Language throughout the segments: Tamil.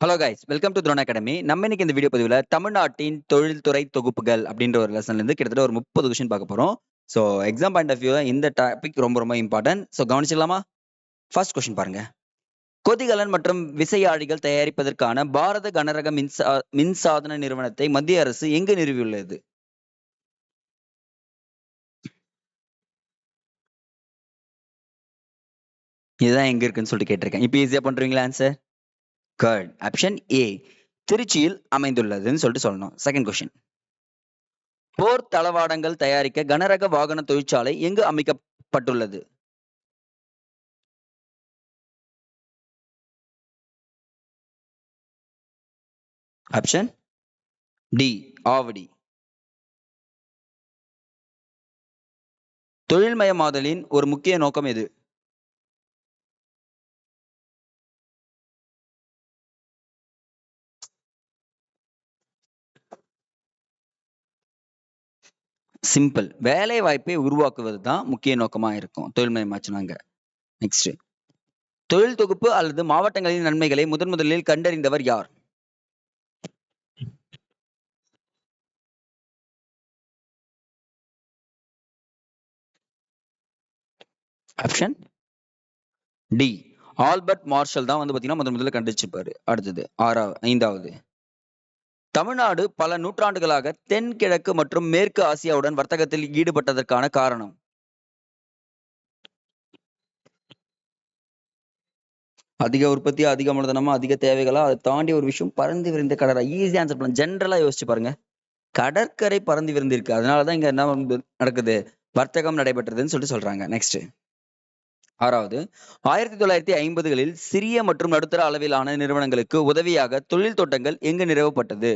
Hello guys welcome to drone academy நம்ம இன்னைக்கு இந்த வீடியோ பதிவில் தமிழ்நாட்டின் தொழில்துறை தொகுப்புகள் அப்படின்ற ஒரு லெசன்ல இருந்து கிட்டத்தட்ட ஒரு முப்பது கொஷின் பார்க்க போறோம். So exam point of view இந்த டாபிக் ரொம்ப ரொம்ப இம்பார்ட்டன்ட் ஸோ கவனிச்சிடலாமா? ஃபர்ஸ்ட் கொஷின் பாருங்க. கொதிகலன் மற்றும் விசையாழிகள் தயாரிப்பதற்கான பாரத கனரக மின்சா மின்சாதன நிறுவனத்தை மத்திய அரசு எங்கு நிறுவியுள்ளது? இதுதான் எங்க இருக்குன்னு சொல்லிட்டு கேட்டிருக்கேன். இப்போ ஈஸியா பண்றீங்களா ஆன்சர் கட் ஆப்ஷன் ஏ திருச்சியில் அமைந்துள்ளதுன்னு சொல்லிட்டு சொல்லணும். செகண்ட் கொஸ்டின் போர் தளவாடங்கள் தயாரிக்க கனரக வாகன தொழிற்சாலை எங்கு அமைக்கப்பட்டுள்ளது? Option D Avadi. தொழில்மயமாதலின் ஒரு முக்கிய நோக்கம் எது? சிம்பிள் வேலை வாய்ப்பை உருவாக்குவது தான் முக்கிய நோக்கமா இருக்கும். தொழில்மயமாச்சுனாங்க நெக்ஸ்ட் தொழில் தொகுப்பு அல்லது மாவட்டங்களின் நன்மைகளை முதன் முதலில் கண்டறிந்தவர் யார்? ஆப்ஷன் டி ஆல்பர்ட் மார்ஷல் தான் வந்து பார்த்தீங்கன்னா முதன் முதல்ல கண்டுபிடிச்சிருப்பாரு. அடுத்தது ஆறாவது ஐந்தாவது. தமிழ்நாடு பல நூற்றாண்டுகளாக தென்கிழக்கு மற்றும் மேற்கு ஆசியாவுடன் வர்த்தகத்தில் ஈடுபட்டதற்கான காரணம். அதிக உற்பத்தி அதிக மூலதனமா அதிக தேவைகளா அதை தாண்டி ஒரு விஷயம் பறந்து விரிந்த கடற்கரை ஈஸி ஆன்சர் பண்ணலாம் ஜென்ரலா யோசிச்சு பாருங்க. கடற்கரை பறந்து விரிந்திருக்கு. அதனாலதான் இங்க என்ன நடக்குது? வர்த்தகம் நடைபெற்றதுன்னு சொல்லிட்டு சொல்றாங்க. நெக்ஸ்ட் ஆறாவது ஆயிரத்தி தொள்ளாயிரத்தி ஐம்பதுகளில் சிறிய மற்றும் நடுத்தர அளவிலான நிறுவனங்களுக்கு உதவியாக தொழில் தோட்டங்கள் எங்கு நிறுவப்பட்டது?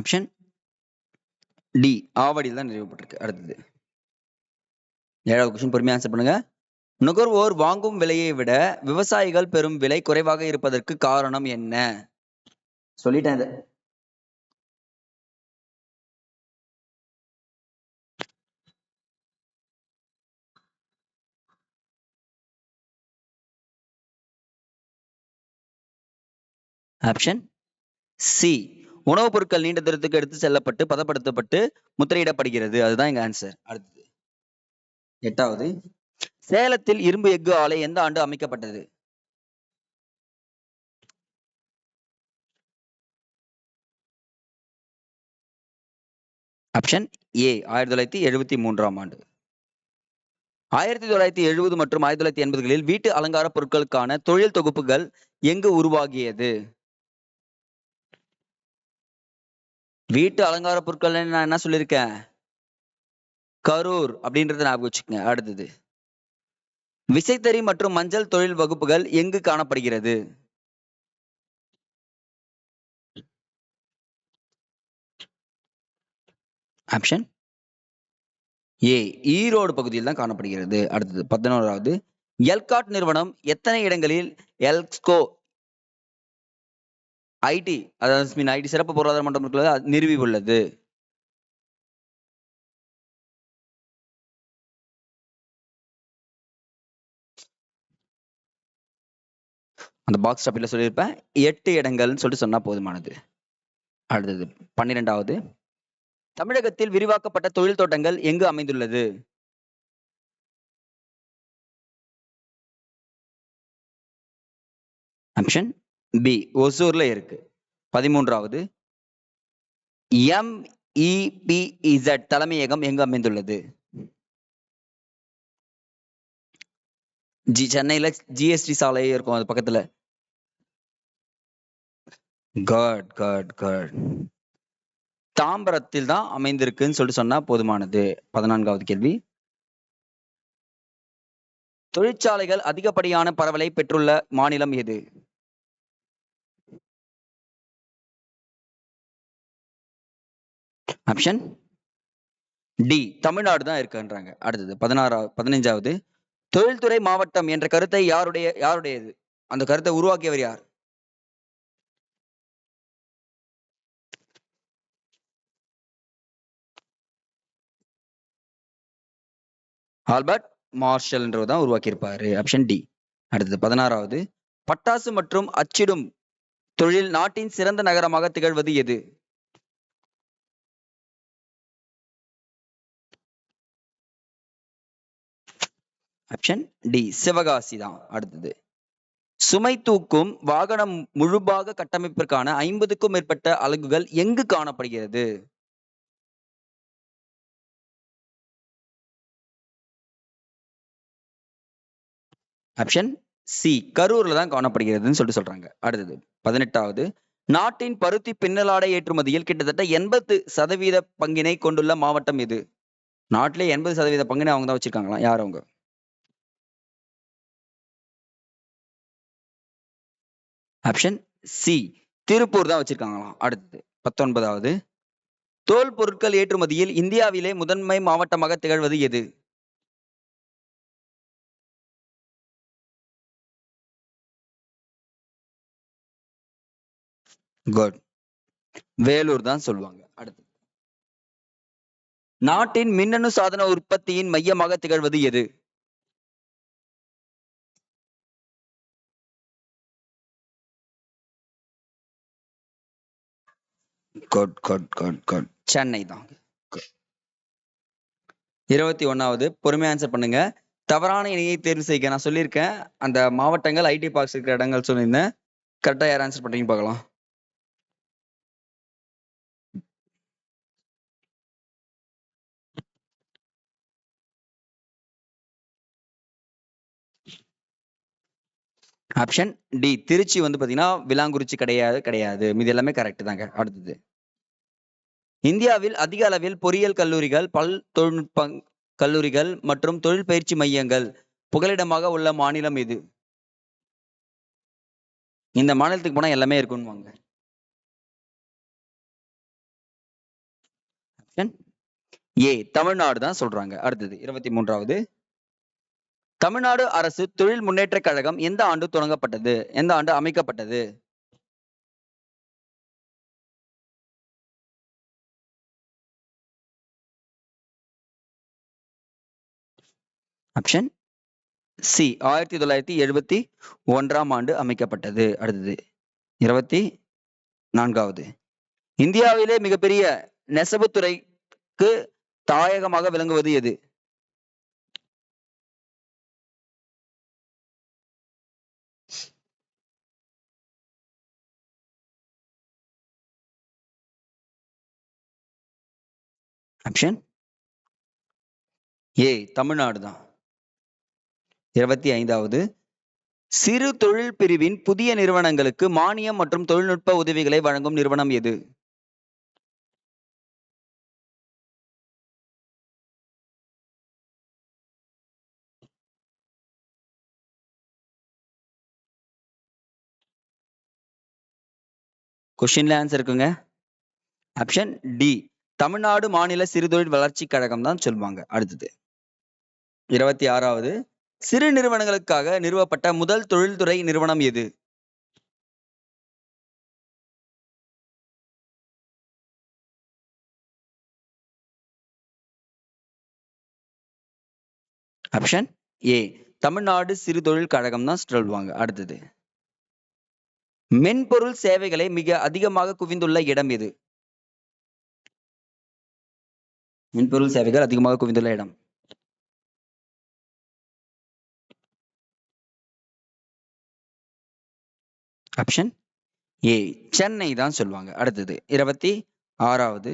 ஆப்ஷன் டி ஆவடியில் தான் நிறுவப்பட்டிருக்கு. அடுத்தது. ஏழாவது கொஸ்டின் பொறுமையா ஆன்சர் பண்ணுங்க. நுகர்வோர் வாங்கும் விலையை விட விவசாயிகள் பெறும் விலை குறைவாக இருப்பதற்கு காரணம் என்ன? சொல்லிட்டேன் ஆப்ஷன் சி. உணவுப் பொருட்கள் நீண்ட தூரத்துக்கு எடுத்து செல்லப்பட்டு பதப்படுத்தப்பட்டு முத்திரையிடப்படுகிறது. அதுதான் எங்க ஆன்சர் அடுத்தது. எட்டாவது. சேலத்தில் இரும்பு எஃகு ஆலை எந்த ஆண்டு அமைக்கப்பட்டது? ஆப்ஷன் ஏ ஆயிரத்தி தொள்ளாயிரத்தி எழுபத்தி மூன்றாம் ஆண்டு. ஆயிரத்தி தொள்ளாயிரத்தி எழுபது மற்றும் ஆயிரத்தி தொள்ளாயிரத்தி எண்பதுகளில் வீட்டு அலங்கார பொருட்களுக்கான தொழில் தொகுப்புகள் எங்கு உருவாகியது? வீட்டு அலங்கார பொருட்கள் நான் என்ன சொல்லியிருக்கேன்? கரூர் அப்படின்றத ஞாபகம் வச்சுக்கோங்க அடுத்தது. விசைத்தறி மற்றும் மஞ்சள் தொழில் வகுப்புகள் எங்கு காணப்படுகிறது? ஆப்ஷன் ஏ ஈரோடு பகுதியில் தான் காணப்படுகிறது. அடுத்தது பதினோராவது எல்காட் நிறுவனம் எத்தனை இடங்களில் எல்ஸ்கோ ஐடி அதாவது மீன் ஐடி சிறப்பு பொருளாதார மன்றம் நிறுவி உள்ளது அந்த பாக்ஸ் டாப்பில் சொல்லியிருப்பேன் எட்டு இடங்கள்னு சொல்லிட்டு சொன்னால் போதுமானது. அடுத்தது பன்னிரெண்டாவது தமிழகத்தில் விரிவாக்கப்பட்ட தொழில் தோட்டங்கள் எங்கு அமைந்துள்ளது? ஆப்ஷன் பி ஒசூர்ல இருக்கு. பதிமூன்றாவது எம்இபிஇசட் தலைமையகம் எங்கு அமைந்துள்ளது? ஜி சென்னையில் ஜிஎஸ்டி சாலை இருக்கும் அது பக்கத்தில். காட் காட் காட் தாம்பரத்தில் தான் அமைந்திருக்குன்னு சொல்லிட்டு சொன்னா போதுமானது. பதினான்காவது கேள்வி. தொழிற்சாலைகள் அதிகப்படியான பரவலை பெற்றுள்ள மாநிலம் எது? ஆப்ஷன் டி தமிழ்நாடு தான் இருக்குன்றாங்க. அடுத்தது பதினாறாவது பதினைஞ்சாவது. தொழில்துறை மாவட்டம் என்ற கருத்தை யாருடைய யாருடையது? அந்த கருத்தை உருவாக்கியவர் யார்? ஆல்பர்ட் மார்ஷல்ன்றவர் தான் உருவாக்கியிருப்பாரு. Option D. அடுத்தது பதினாறாவது. பட்டாசு மற்றும் அச்சிடும் தொழில் நாட்டின் சிறந்த நகரமாக திகழ்வது எது? Option D. சிவகாசி தான். அடுத்தது. சுமை தூக்கும் வாகனம் முழுபாக கட்டமைப்பிற்கான ஐம்பதுக்கும் மேற்பட்ட அலகுகள் எங்கு காணப்படுகிறது? ஆப்ஷன் சி கரூர்ல தான் காணப்படுகிறதுன்னு சொல்லிட்டு சொல்றாங்க. அடுத்தது பதினெட்டாவது நாட்டின் பருத்தி பின்னலாடை ஏற்றுமதியில் கிட்டத்தட்ட எண்பத்து சதவீத பங்கினை கொண்டுள்ள மாவட்டம் எது? நாட்டிலே எண்பது சதவீத பங்கினை அவங்க தான் வச்சிருக்காங்களா? யார் அவங்க? ஆப்ஷன் சி திருப்பூர் தான் வச்சிருக்காங்களாம். அடுத்தது பத்தொன்பதாவது தோல் பொருட்கள் ஏற்றுமதியில் இந்தியாவிலே முதன்மை மாவட்டமாக திகழ்வது எது? குட் வேலூர் தான் சொல்லுவாங்க. அடுத்து. நாட்டின் மின்னணு சாதன உற்பத்தியின் மையமாக திகழ்வது எது? Good good good good Chennai தான். இருபத்தி ஒன்னாவது பொறுமையா ஆன்சர் பண்ணுங்க. தவறான இணையை தேர்வு செய்ய நான் சொல்லியிருக்கேன். அந்த மாவட்டங்கள் ஐடி பார்க்ஸ் இருக்கிற இடங்கள் சொல்லியிருந்தேன். கரெக்டா யார் ஆன்சர் பண்றீங்க பார்க்கலாம். ஆப்ஷன் டி திருச்சி வந்து பார்த்தீங்கன்னா விலாங்குறிச்சி கிடையாது கிடையாது. மீது எல்லாமே கரெக்ட் தாங்க. அடுத்தது. இந்தியாவில் அதிக அளவில் பொறியியல் கல்லூரிகள் பல் தொழில்நுட்ப கல்லூரிகள் மற்றும் தொழில் பயிற்சி மையங்கள் புகலிடமாக உள்ள மாநிலம் இது இந்த மாநிலத்துக்கு போனால் எல்லாமே இருக்கும்னுவாங்க ஆப்ஷன் ஏ தமிழ்நாடு தான் சொல்றாங்க. அடுத்தது இருபத்தி மூன்றாவது. தமிழ்நாடு அரசு தொழில் முன்னேற்ற கழகம் எந்த ஆண்டு தொடங்கப்பட்டது? எந்த ஆண்டு அமைக்கப்பட்டது? ஆப்ஷன் சி ஆயிரத்தி தொள்ளாயிரத்தி எழுபத்தி ஒன்றாம் ஆண்டு அமைக்கப்பட்டது. அடுத்தது இருபத்தி நான்காவது. இந்தியாவிலே மிகப்பெரிய நெசவுத்துறைக்கு தாயகமாக விளங்குவது எது? ஆப்ஷன் ஏ தமிழ்நாடு தான். இருபத்தி ஐந்தாவது. சிறு தொழில் பிரிவின் புதிய நிறுவனங்களுக்கு மானியம் மற்றும் தொழில்நுட்ப உதவிகளை வழங்கும் நிறுவனம் எது? கொஷின்ல ஆன்சர் இருக்குங்க. ஆப்ஷன் டி தமிழ்நாடு மாநில சிறுதொழில் வளர்ச்சி கழகம் தான் சொல்லுவாங்க அடுத்தது. இருபத்தி ஆறாவது சிறு நிறுவனங்களுக்காக நிறுவப்பட்ட முதல் தொழில்துறை நிறுவனம் எது? ஆப்ஷன் ஏ தமிழ்நாடு சிறு தொழில் கழகம் தான் சொல்லுவாங்க அடுத்தது. மென்பொருள் சேவைகளை மிக அதிகமாக குவிந்துள்ள இடம் எது? மென்பொருள் சேவைகள் அதிகமாக குவிந்துள்ள இடம். ஆப்ஷன் ஏ சென்னை தான் சொல்லுவாங்க. அடுத்தது இருபத்தி ஆறாவது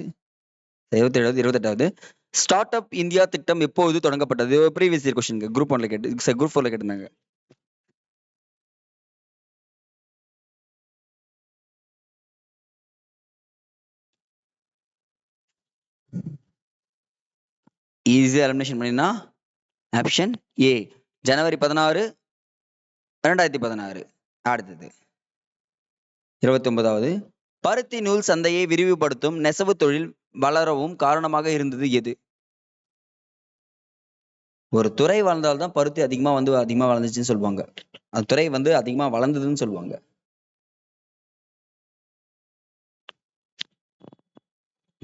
இருபத்தி ஏழாவது இருபத்தெட்டாவது. ஸ்டார்ட் அப் இந்தியா திட்டம் எப்போது தொடங்கப்பட்டது? ப்ரீவியஸ் இயர் கொஸ்டின் குரூப் ஒன்ல கேட்டு குரூப் ஃபோர்ல கேட்டிருந்தாங்க. ஈஸியாக எலிமினேஷன் பண்ணினா ஆப்ஷன் ஏ ஜனவரி பதினாறு ரெண்டாயிரத்தி பதினாறு. அடுத்தது. இருபத்தி ஒன்பதாவது பருத்தி நூல் சந்தையை விரிவுபடுத்தும் நெசவு தொழில் வளரவும் காரணமாக இருந்தது எது? ஒரு துறை வளர்ந்தால்தான் பருத்தி அதிகமா வந்து அதிகமா வளர்ந்துச்சுன்னு சொல்லுவாங்க. அந்த துறை வந்து அதிகமா வளர்ந்ததுன்னு சொல்லுவாங்க.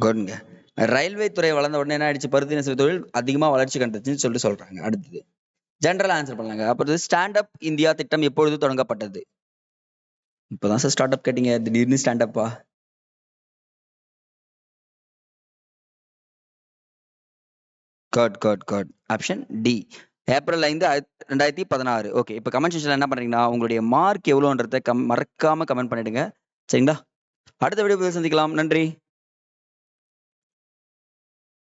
குட்ங்க ரயில்வே துறை வளர்ந்த உடனே என்ன ஆயிடுச்சு? பருத்தி நெசவு தொழில் அதிகமா வளர்ச்சி கண்டுச்சுன்னு சொல்லிட்டு சொல்றாங்க. அடுத்தது ஜென்ரலா ஆன்சர் பண்ணலாங்க. அப்புறம் ஸ்டாண்ட் அப் இந்தியா திட்டம் எப்பொழுது தொடங்கப்பட்டது? இப்பதான் சார் ஸ்டார்ட் அப் கேட்டீங்க. திடீர்னு ஸ்டாண்ட் அப்பா காட் காட் காட் ஆப்ஷன் டி ஏப்ரல் ஐந்து ரெண்டாயிரத்தி பதினாறு. ஓகே இப்போ கமெண்ட் செக்ஷன்ல என்ன பண்றீங்கன்னா உங்களுடைய மார்க் எவ்வளோன்றத கம் மறக்காம கமெண்ட் பண்ணிடுங்க. சரிங்களா? அடுத்த வீடியோ சந்திக்கலாம். நன்றி.